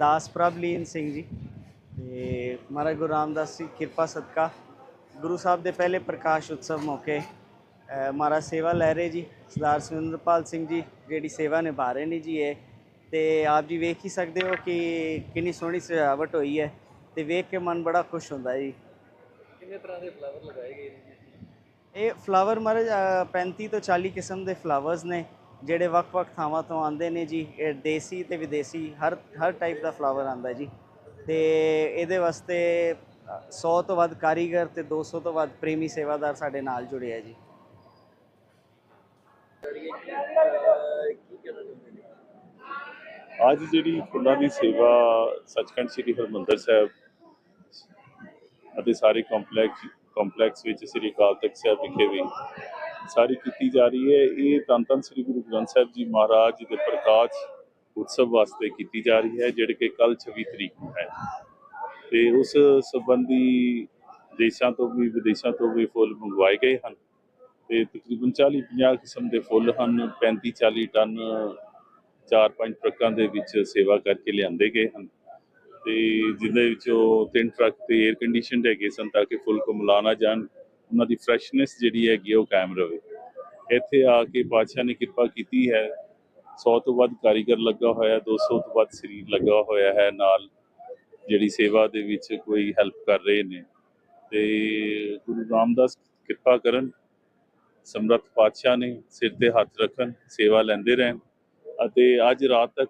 ਦਾਸ ਪ੍ਰਭਲੀਨ ਸਿੰਘ ਜੀ ਤੇ ਮਹਾਰਾਜ ਗੁਰੂ ਰਾਮਦਾਸ ਜੀ ਕਿਰਪਾ ਸਦਕਾ ਗੁਰੂ ਸਾਹਿਬ ਦੇ ਪਹਿਲੇ ਪ੍ਰਕਾਸ਼ ਉਤਸਵ ਮੌਕੇ ਮਹਾਰਾਜ ਸੇਵਾ ਲੈ ਰਹੇ ਜੀ ਸਰਦਾਰ ਸੁਰਿੰਦਰਪਾਲ ਸਿੰਘ ਜੀ ਜਿਹੜੀ ਸੇਵਾ ਨਿਭਾ ਰਹੇ ਨੇ ਜੀ ਇਹ। ਤੇ ਆਪ ਜੀ ਵੇਖ ਹੀ ਸਕਦੇ ਹੋ ਕਿ ਕਿੰਨੀ ਸੋਹਣੀ ਸਜਾਵਟ ਹੋਈ ਹੈ ਤੇ ਵੇਖ ਕੇ ਮਨ ਬੜਾ ਖੁਸ਼ ਹੁੰਦਾ ਜੀ। ਕਿੰਨੇ ਤਰ੍ਹਾਂ ਦੇ ਫਲਾਵਰ ਲਗਾਏ ਗਏ ਨੇ ਇਹ ਫਲਾਵਰ ਮਹਾਰਾਜ ਅ, 35 ਤੋਂ 40 ਕਿਸਮ ਦੇ ਫਲਾਵਰਸ ਨੇ। ਜਿਹੜੇ ਵੱਖ-ਵੱਖ ਥਾਵਾਂ ਤੋਂ ਆਉਂਦੇ ਨੇ ਜੀ, ਇਹ ਦੇਸੀ ਤੇ ਵਿਦੇਸੀ, ਹਰ ਹਰ ਟਾਈਪ ਦਾ ਫਲਾਵਰ ਆਂਦਾ ਜੀ। ਤੇ ਇਹਦੇ ਵਾਸਤੇ 100 ਤੋਂ ਵੱਧ ਕਾਰੀਗਰ ਤੇ 200 ਤੋਂ ਵੱਧ ਪ੍ਰੇਮੀ ਸੇਵਾਦਾਰ ਸਾਡੇ ਨਾਲ ਜੁੜੇ ਆ ਜੀ। ਅੱਜ ਜਿਹੜੀ ਫੁੱਲਾਂ ਦੀ ਸੇਵਾ ਸੱਚਖੰਡ ਸ੍ਰੀ ਹਰਿਮੰਦਰ ਸਾਹਿਬ ਅਤੇ ਸਾਰੇ ਕੰਪਲੈਕਸ ਕੰਪਲੈਕਸ ਵਿੱਚ ਸ੍ਰੀ ਅਕਾਲ ਤਖਤ ਸਾਹਿਬ ਵਿਖੇ ਵੀ ਸਾਰੀ ਕੀਤੀ ਜਾ ਰਹੀ ਹੈ। ਇਹ ਧੰਨ ਧੰਨ ਸ੍ਰੀ ਗੁਰੂ ਗ੍ਰੰਥ ਸਾਹਿਬ ਜੀ ਮਹਾਰਾਜ ਦੇ ਪ੍ਰਕਾਸ਼ ਉਤਸਵ ਵਾਸਤੇ ਕੀਤੀ ਜਾ ਰਹੀ ਹੈ, ਜਿਹੜੇ ਕਿ ਕੱਲ 26 ਤਰੀਕ ਨੂੰ ਹੈ। ਤੇ ਉਸ ਸੰਬੰਧੀ ਦੇਸ਼ਾਂ ਤੋਂ ਵੀ ਵਿਦੇਸ਼ਾਂ ਤੋਂ ਵੀ ਫੁੱਲ ਮੰਗਵਾਏ ਗਏ ਹਨ। ਤੇ ਤਕਰੀਬਨ 40 50 ਕਿਸਮ ਦੇ ਫੁੱਲ ਹਨ। 35 40 ਟਨ ਚਾਰ ਪੰਜ ਟਰੱਕਾਂ ਦੇ ਵਿੱਚ ਸੇਵਾ ਕਰਕੇ ਲਿਆਂਦੇ ਗਏ ਹਨ। ਤੇ ਜਿਹਦੇ ਵਿੱਚੋਂ ਤਿੰਨ ਟਰੱਕ ਤੇ 에ਅਰ ਕੰਡੀਸ਼ਨਡ ਹੈਗੇ ਸਨ ਤਾਂ ਕਿ ਫੁੱਲ ਕੋ ਮਿਲਾਣਾ ਜਾਣ। ਉਹਨਾਂ ਦੀ ਫਰੈਸ਼ਨੈਸ ਜਿਹੜੀ ਹੈਗੀ ਹੈ ਉਹ ਕਾਇਮ ਰਵੇ। ਇੱਥੇ ਆ ਕੇ ਪਾਤਸ਼ਾਹ ਨੇ ਕਿਰਪਾ ਕੀਤੀ ਹੈ। 100 ਤੋਂ ਵੱਧ ਕਾਰੀਗਰ ਲੱਗਾ ਹੋਇਆ 200 ਤੋਂ ਵੱਧ ਸਰੀਰ ਲੱਗਾ ਹੋਇਆ ਹੈ ਨਾਲ। ਜਿਹੜੀ ਸੇਵਾ ਦੇ ਵਿੱਚ ਕੋਈ ਹੈਲਪ ਕਰ ਰਹੇ ਨੇ। ਤੇ ਗੁਰੂ ਰਾਮਦਾਸ ਕਿਰਪਾ ਕਰਨ, ਸਮਰੱਥ ਪਾਤਸ਼ਾਹ ਨੇ ਸਿਰ ਤੇ ਹੱਥ ਰੱਖਣ, ਸੇਵਾ ਲੈਂਦੇ ਰਹਿਣ ਅਤੇ ਅੱਜ ਰਾਤ ਤੱਕ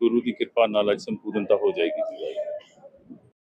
ਗੁਰੂ ਦੀ ਕਿਰਪਾ ਨਾਲ ਅੱਜ ਸੰਪੂਰਨਤਾ ਹੋ ਜਾਏਗੀ। ਜੀ